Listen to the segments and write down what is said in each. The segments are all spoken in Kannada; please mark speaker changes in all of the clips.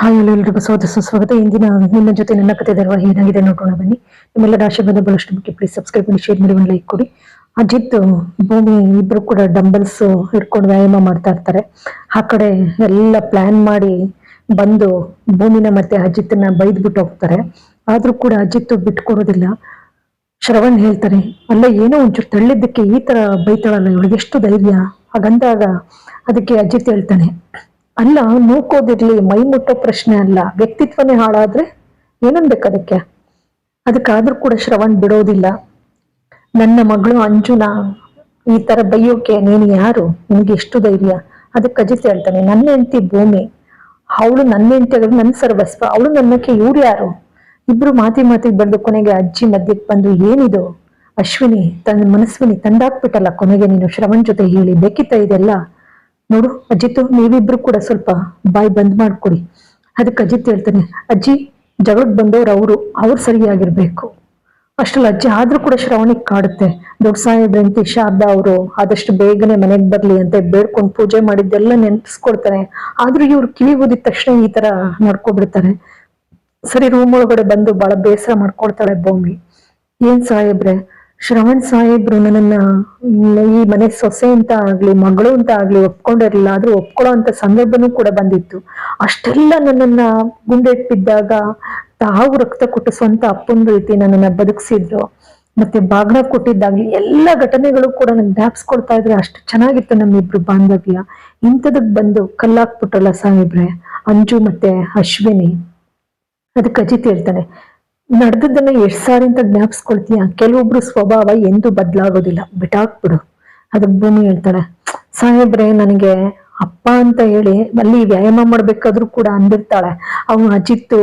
Speaker 1: ಹಾಯ್ ಹಲೋ ಎಲ್ರಿಗೂ ಸ್ವಾಗತ ಇಂದಿನ ನಿಮ್ಮ ಜೊತೆ ನನ್ನ ಕಥೆ ಧಾರಾವಾಹಿ ಏನಾಗಿದೆ ನೋಡೋಣ ಬನ್ನಿ. ನಿಮ್ಮೆಲ್ಲರ ಆಶೀರ್ವಾದ ಬಹಳಷ್ಟು ಮುಖ್ಯ. ಪ್ಲೀಸ್ ಸಬ್ಸ್ಕ್ರೈಬ್ ಮಾಡಿ ಶೇರ್ ಮಾಡಿ, ಒಂದು ಲೈಕ್ ಕೊಡಿ. ಅಜಿತ್, ಭೂಮಿ ಇಬ್ರು ಕೂಡ ಡಂಬಲ್ಸ್ ಹಿಡ್ಕೊಂಡು ವ್ಯಾಯಾಮ ಮಾಡ್ತಾ ಇರ್ತಾರೆ. ಆ ಕಡೆ ಎಲ್ಲ ಪ್ಲಾನ್ ಮಾಡಿ ಬಂದು ಭೂಮಿನ ಮತ್ತೆ ಅಜಿತ್ನ ಬೈದ್ಬಿಟ್ಟು ಹೋಗ್ತಾರೆ. ಆದ್ರೂ ಕೂಡ ಅಜಿತ್ ಬಿಟ್ಕೊಡೋದಿಲ್ಲ. ಶ್ರವಣ್ ಹೇಳ್ತಾರೆ, ಅಲ್ಲ, ಏನೋ ಒಂಚೂರು ತಳ್ಳಿದ್ದಕ್ಕೆ ಈ ತರ ಬೈತಾಳಲ್ಲ ಇವಳಿಗೆ ಎಷ್ಟು ಧೈರ್ಯ? ಹಾಗಂದಾಗ ಅದಕ್ಕೆ ಅಜಿತ್ ಹೇಳ್ತಾನೆ ಅಲ್ಲ ನೂಕೋದಿರ್ಲಿ ಮೈ ಮುಟ್ಟೋ ಪ್ರಶ್ನೆ ಅಲ್ಲ. ವ್ಯಕ್ತಿತ್ವನೇ ಹಾಳಾದ್ರೆ ಏನನ್ಬೇಕು ಅದಕ್ಕೆ? ಅದಕ್ಕಾದ್ರೂ ಕೂಡ ಶ್ರವಣ್ ಬಿಡೋದಿಲ್ಲ. ನನ್ನ ಮಗಳು ಅಂಜುನ, ಈ ತರ ಬೈಯೋಕೆ ನೀನು ಯಾರು? ನಿನಗೆ ಎಷ್ಟು ಧೈರ್ಯ? ಅದಕ್ಕೆ ಅಜಿತ್ ಹೇಳ್ತಾನೆ, ನನ್ನ ಹೆಂಡತಿ ಭೂಮಿ, ಅವಳು ನನ್ನ ಹೆಂಡತಿ ನನ್ನ ಸರ್ವಸ್ವ, ಅವಳು ನನ್ನಕ್ಕೆ ಇವ್ರು ಯಾರು? ಇಬ್ರು ಮಾತಿ ಮಾತಿಗೆ ಬಂದು ಕೊನೆಗೆ ಅಜ್ಜಿ ಮಧ್ಯಕ್ಕೆ ಬಂದು, ಏನಿದು? ಅಶ್ವಿನಿ, ತನ್ನ ಮನಸ್ವಿನಿ ತಂದಾಕ್ಬಿಟ್ಟಲ್ಲ ಕೊನೆಗೆ ನೀನು ಶ್ರವಣ್ ಜೊತೆ ಹೇಳಿ ಬೆಕ್ಕಿತ ಇದೆಲ್ಲ? ನೋಡು ಅಜಿತ್ ನೀವಿಬ್ರು ಕೂಡ ಸ್ವಲ್ಪ ಬಾಯಿ ಬಂದ್ ಮಾಡ್ಕೊಡಿ. ಅದಕ್ಕೆ ಅಜಿತ್ ಹೇಳ್ತಾನೆ, ಅಜ್ಜಿ ಜಗಳಕ್ಕೆ ಬಂದವ್ರು ಅವರು, ಅವ್ರು ಸರಿಯಾಗಿರ್ಬೇಕು. ಅಷ್ಟಲ್ಲ ಅಜ್ಜಿ ಆದ್ರೂ ಕೂಡ ಶ್ರವಣಿಗೆ ಕಾಡುತ್ತೆ. ದೊಡ್ಡ ಸಾಹೇಬ್ರಂತಿ ಶಾರದಾ ಅವರು, ಆದಷ್ಟು ಬೇಗನೆ ಮನೆಗೆ ಬರ್ಲಿ ಅಂತ ಬೇಡ್ಕೊಂಡು ಪೂಜೆ ಮಾಡಿದ್ದೆಲ್ಲ ನೆನ್ಪಿಸ್ಕೊಡ್ತಾರೆ ಆದ್ರೂ ಇವ್ರು ಕಿವಿ ಓದಿದ ತಕ್ಷಣ ಈ ತರ ನಡ್ಕೊಬಿಡ್ತಾರೆ. ಸರಿ, ರೂಮ್ ಒಳಗಡೆ ಬಂದು ಬಹಳ ಬೇಸರ ಮಾಡ್ಕೊಡ್ತಾಳೆ ಭೂಮಿ. ಏನ್ ಸಾಹೇಬ್ರೆ ಶ್ರವಣ್ ಸಾಹೇಬ್ರು ನನ್ನನ್ನ ಈ ಮನೆ ಸೊಸೆ ಅಂತ ಆಗ್ಲಿ, ಮಗಳು ಅಂತ ಆಗ್ಲಿ ಒಪ್ಕೊಂಡಿರ್ಲಿಲ್ಲ, ಆದ್ರೂ ಒಪ್ಕೊಳ್ಳೋ ಅಂತ ಸಂದರ್ಭನೂ ಕೂಡ ಬಂದಿತ್ತು. ಅಷ್ಟೆಲ್ಲ ನನ್ನನ್ನ ಗುಂಡೆಟ್ಬಿದ್ದಾಗ ತಾವು ರಕ್ತ ಕೊಟ್ಟು ಸ್ವಂತ ಅಪ್ಪನ ರೀತಿ ನನ್ನನ್ನ ಬದುಕಿಸಿದ್ರು. ಮತ್ತೆ ಬಾಗ್ನ ಕೊಟ್ಟಿದ್ದಾಗ್ಲಿ, ಎಲ್ಲ ಘಟನೆಗಳು ಕೂಡ ನನ್ಗೆ ಜ್ಞಾಪಿಸ್ಕೊಡ್ತಾ ಇದ್ರೆ ಅಷ್ಟು ಚೆನ್ನಾಗಿತ್ತು ನಮ್ಮಿಬ್ರು ಬಾಂಧವ್ಯ. ಇಂಥದಕ್ ಬಂದು ಕಲ್ಲಾಕ್ಬಿಟ್ರಲ್ಲ ಸಾಹೇಬ್ರೆ, ಅಂಜು ಮತ್ತೆ ಅಶ್ವಿನಿ. ಅದಕ್ಕೆ ಅಜಿತ್ ಹೇಳ್ತಾನೆ ನಡೆದದ್ದನ್ನ ಎಷ್ಟು ಸಾರಿ ಅಂತ ಜ್ಞಾಪಿಸ್ಕೊಳ್ತೀಯ? ಕೆಲವೊಬ್ರು ಸ್ವಭಾವ ಎಂದೂ ಬದಲಾಗೋದಿಲ್ಲ. ಬಿಟಾಕ್ಬಿಡು ಅದಕ್ಕೆ ಭೂಮಿ ಹೇಳ್ತಾಳೆ, ಸಾಹೇಬ್ರೆ, ನನಗೆ ಅಪ್ಪ ಅಂತ ಹೇಳಿ ಅಲ್ಲಿ ವ್ಯಾಯಾಮ ಮಾಡ್ಬೇಕಾದ್ರೂ ಕೂಡ ಅಂದಿರ್ತಾಳೆ. ಅವನು ಅಜಿತ್ತು,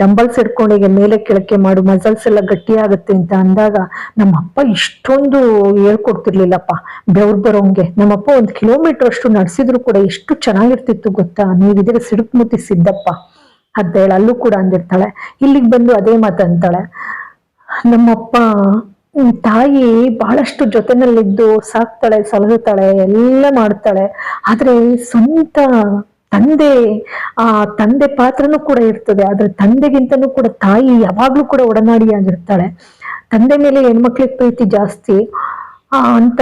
Speaker 1: ಡಂಬಲ್ಸ್ ಹಿಡ್ಕೊಂಡಿಗೆ ಮೇಲೆ ಕೆಳಕ್ಕೆ ಮಾಡು ಮಸಲ್ಸ್ ಎಲ್ಲ ಗಟ್ಟಿ ಆಗುತ್ತೆ ಅಂತ ಅಂದಾಗ ನಮ್ಮ ಅಪ್ಪ ಇಷ್ಟೊಂದು ಹೇಳ್ಕೊಡ್ತಿರ್ಲಿಲ್ಲಪ್ಪ. ಬೆವ್ರು ಬರೋಂಗೆ. ನಮ್ಮಪ್ಪ ಒಂದು ಕಿಲೋಮೀಟರ್ ಅಷ್ಟು ನಡೆಸಿದ್ರು ಕೂಡ ಎಷ್ಟು ಚೆನ್ನಾಗಿರ್ತಿತ್ತು ಗೊತ್ತಾ? ನೀವಿದ್ರೆ ಸಿಡುಕ್ ಮುತ್ತಿ ಸಿದ್ದಪ್ಪ. ಅದೇಳ ಅಲ್ಲೂ ಕೂಡ ಅಂದಿರ್ತಾಳೆ. ಇಲ್ಲಿಗೆ ಬಂದು ಅದೇ ಮಾತು ಅಂತಾಳೆ. ನಮ್ಮಪ್ಪ ತಾಯಿ ಬಹಳಷ್ಟು ಜೊತೆನಲ್ಲಿದ್ದು ಸಾಕ್ತಾಳೆ, ಸಲಹುತ್ತಾಳೆ, ಎಲ್ಲ ಮಾಡ್ತಾಳೆ. ಆದ್ರೆ ಸ್ವಂತ ತಂದೆ, ಆ ತಂದೆ ಪಾತ್ರನೂ ಕೂಡ ಇರ್ತದೆ. ಆದ್ರೆ ತಂದೆಗಿಂತನೂ ಕೂಡ ತಾಯಿ ಯಾವಾಗ್ಲೂ ಕೂಡ ಒಡನಾಡಿಯಾಗಿರ್ತಾಳೆ ತಂದೆ ಮೇಲೆ ಹೆಣ್ಮಕ್ಳಿಗೆ ಪ್ರೀತಿ ಜಾಸ್ತಿ. ಆ ಅಂತ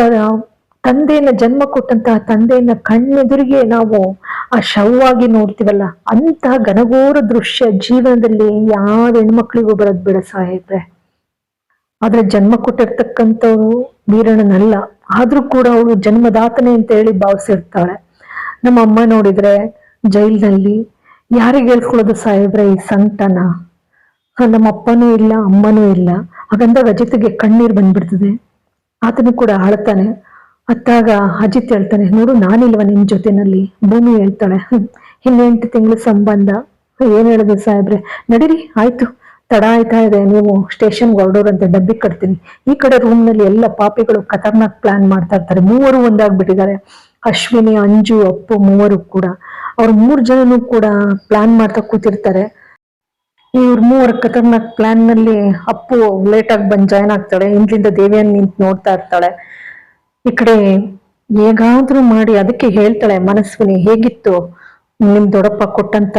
Speaker 1: ತಂದೆಯನ್ನ ಜನ್ಮ ಕೊಟ್ಟಂತಹ ತಂದೆಯನ್ನ ಕಣ್ಣೆದುರಿಗೆ ನಾವು ಆ ಶವವಾಗಿ ನೋಡ್ತೀವಲ್ಲ ಅಂತಹ ಘನಘೋರ ದೃಶ್ಯ ಜೀವನದಲ್ಲಿ ಯಾವ ಹೆಣ್ಮಕ್ಳಿಗೂ ಬರೋದ್ ಬಿಡ ಸಾಹೇಬ್ರೆ. ಆದ್ರೆ ಜನ್ಮ ಕೊಟ್ಟಿರ್ತಕ್ಕಂಥವ್ರು ವೀರಣ್ಣನಲ್ಲ ಆದ್ರೂ ಕೂಡ ಅವಳು ಜನ್ಮದಾತನೆ ಅಂತ ಹೇಳಿ ಭಾವಿಸಿರ್ತಾಳೆ ನಮ್ಮ ಅಮ್ಮ ನೋಡಿದ್ರೆ ಜೈಲ್ನಲ್ಲಿ ಯಾರಿಗೆ ಹೇಳ್ಕೊಳ್ಳೋದು ಸಾಹೇಬ್ರೆ ಈ ಆ, ನಮ್ಮ ಅಪ್ಪನೂ ಇಲ್ಲ ಅಮ್ಮನೂ ಇಲ್ಲ. ಹಾಗಂದಾಗ ಅಜಿತ್ಗೆ ಕಣ್ಣೀರ್ ಬಂದ್ಬಿಡ್ತದೆ. ಆತನು ಕೂಡ ಅಳ್ತಾನೆ ಅತ್ತಾಗ ಅಜಿತ್ ಹೇಳ್ತಾನೆ ನೋಡು ನಾನಿಲ್ವ ನಿನ್ ಜೊತೆನಲ್ಲಿ? ಭೂಮಿ ಹೇಳ್ತಾಳೆ "ಹ್ಮ್, ಇನ್ನೆಂಟು ತಿಂಗಳ ಸಂಬಂಧ. ಏನ್ ಹೇಳುದು ಸಾಹೇಬ್ರೆ? ನಡೀರಿ ಆಯ್ತು. ತಡ ಆಯ್ತಾ ಇದೆ. ನೀವು ಸ್ಟೇಷನ್ ಅಂತ ಡಬ್ಬಿ ಕಟ್ತೀನಿ. ಈ ಕಡೆ ರೂಮ್ನಲ್ಲಿ ಎಲ್ಲ ಪಾಪಿಗಳು ಖತರ್ನಾಕ್ ಪ್ಲಾನ್ ಮಾಡ್ತಾ ಇರ್ತಾರೆ. ಮೂವರು ಒಂದಾಗ್ಬಿಟ್ಟಿದ್ದಾರೆ. ಅಶ್ವಿನಿ ಅಂಜು ಅಪ್ಪು ಮೂವರು ಕೂಡ. ಅವ್ರ ಮೂರ್ ಜನನು ಕೂಡ ಪ್ಲಾನ್ ಮಾಡ್ತಾ ಕೂತಿರ್ತಾರೆ. ಇವ್ರ ಮೂವರ ಖತರ್ನಾಕ್ ಪ್ಲಾನ್ನಲ್ಲಿ ಅಪ್ಪು ಲೇಟ್ ಆಗಿ ಬಂದ್ ಜಾಯ್ನ್ ಆಗ್ತಾಳೆ. ಹಿಂದ್ಲಿಂದ ದೇವಿಯನ್ನು ನಿಂತ್ ನೋಡ್ತಾ ಇರ್ತಾಳೆ. ಈ ಕಡೆ ಹೇಗಾದ್ರೂ ಮಾಡಿ ಅದಕ್ಕೆ ಹೇಳ್ತಾಳೆ ಮನಸ್ವಿನಿ ಹೇಗಿತ್ತು? ನಿಮ್ ದೊಡ್ಡಪ್ಪ ಕೊಟ್ಟಂತ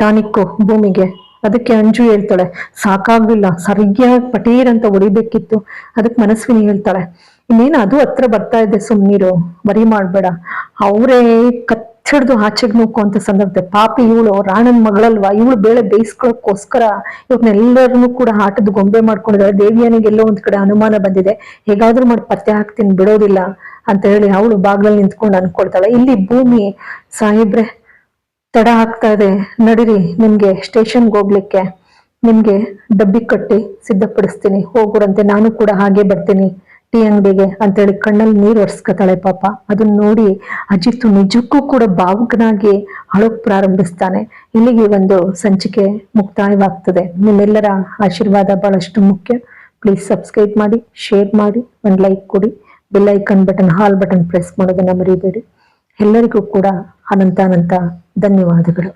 Speaker 1: ಟಾನಿಕ್ಕು ಭೂಮಿಗೆ? ಅದಕ್ಕೆ ಅಂಜು ಹೇಳ್ತಾಳೆ, ಸಾಕಾಗ್ಲಿಲ್ಲ, ಸರಿಯಾಗಿ ಪಟೀರ್ ಅಂತ ಹೊಡಿಬೇಕಿತ್ತು. ಅದಕ್ಕೆ ಮನಸ್ವಿನಿ ಹೇಳ್ತಾಳೆ, ಇನ್ನೇನು ಅದು ಹತ್ರ ಬರ್ತಾ ಇದೆ ಸುಮ್ನೀರು, ಬರಿ ಮಾಡ್ಬೇಡ. ಅವರೇ ಕಚ್ಚಿಡ್ದು ಆಚೆಗೆ ನೂಕುವಂತ ಸಂದರ್ಭದ ಪಾಪಿ ಇವಳು ರಾಣನ್ ಮಗಳಲ್ವಾ? ಇವಳು ಬೇಳೆ ಬೇಯಿಸ್ಕೊಳಕ್ಕೋಸ್ಕರ ಇವ್ರನ್ನೆಲ್ಲರನ್ನೂ ಕೂಡ ಆಟದ ಗೊಂಬೆ ಮಾಡ್ಕೊಂಡಿದ್ದಾರೆ ದೇವಿಯನಿಗೆ ಎಲ್ಲೋ ಒಂದ್ ಕಡೆ ಅನುಮಾನ ಬಂದಿದೆ. ಹೇಗಾದ್ರೂ ಮಾಡಿ ಪತ್ತೆ ಹಾಕ್ತೀನಿ, ಬಿಡೋದಿಲ್ಲ ಅಂತ ಹೇಳಿ ಅವಳು ಬಾಗ್ಲಲ್ಲಿ ನಿಂತ್ಕೊಂಡು ಅನ್ಕೊಳ್ತಾಳೆ. ಇಲ್ಲಿ ಭೂಮಿ, ಸಾಹೇಬ್ರೆ, ತಡ ಆಗ್ತಾ ಇದೆ. ನಡೀರಿ, ನಿಮ್ಗೆ ಸ್ಟೇಷನ್ಗೆ ಹೋಗ್ಲಿಕ್ಕೆ. ನಿಮ್ಗೆ ಡಬ್ಬಿ ಕಟ್ಟಿ ಸಿದ್ಧಪಡಿಸ್ತೀನಿ. ಹೋಗುರಂತೆ ನಾನು ಕೂಡ ಹಾಗೆ ಬರ್ತೀನಿ. ಟೀ ಅಂಗಡಿಗೆ ಅಂತೇಳಿ ಕಣ್ಣಲ್ಲಿ ನೀರು ಒರೆಸ್ಕೊತಾಳೆ ಪಾಪ. ಅದನ್ನ ನೋಡಿ ಅಜಿತ್ ನಿಜಕ್ಕೂ ಕೂಡ ಭಾವುಕನಾಗಿ ಅಳೋಕ್ ಪ್ರಾರಂಭಿಸ್ತಾನೆ. ಇಲ್ಲಿಗೆ ಒಂದು ಸಂಚಿಕೆ ಮುಕ್ತಾಯವಾಗ್ತದೆ. ನಿಮ್ಮೆಲ್ಲರ ಆಶೀರ್ವಾದ ಬಹಳಷ್ಟು ಮುಖ್ಯ. ಪ್ಲೀಸ್ ಸಬ್ಸ್ಕ್ರೈಬ್ ಮಾಡಿ ಶೇರ್ ಮಾಡಿ, ಒಂದು ಲೈಕ್ ಕೊಡಿ. ಬೆಲ್ ಐಕನ್ ಬಟನ್ ಹಾಲ್ ಬಟನ್ ಪ್ರೆಸ್ ಮಾಡೋದನ್ನ ಮರಿಬೇಡಿ. ಎಲ್ಲರಿಗೂ ಕೂಡ ಅನಂತ ಅನಂತ ಧನ್ಯವಾದಗಳು.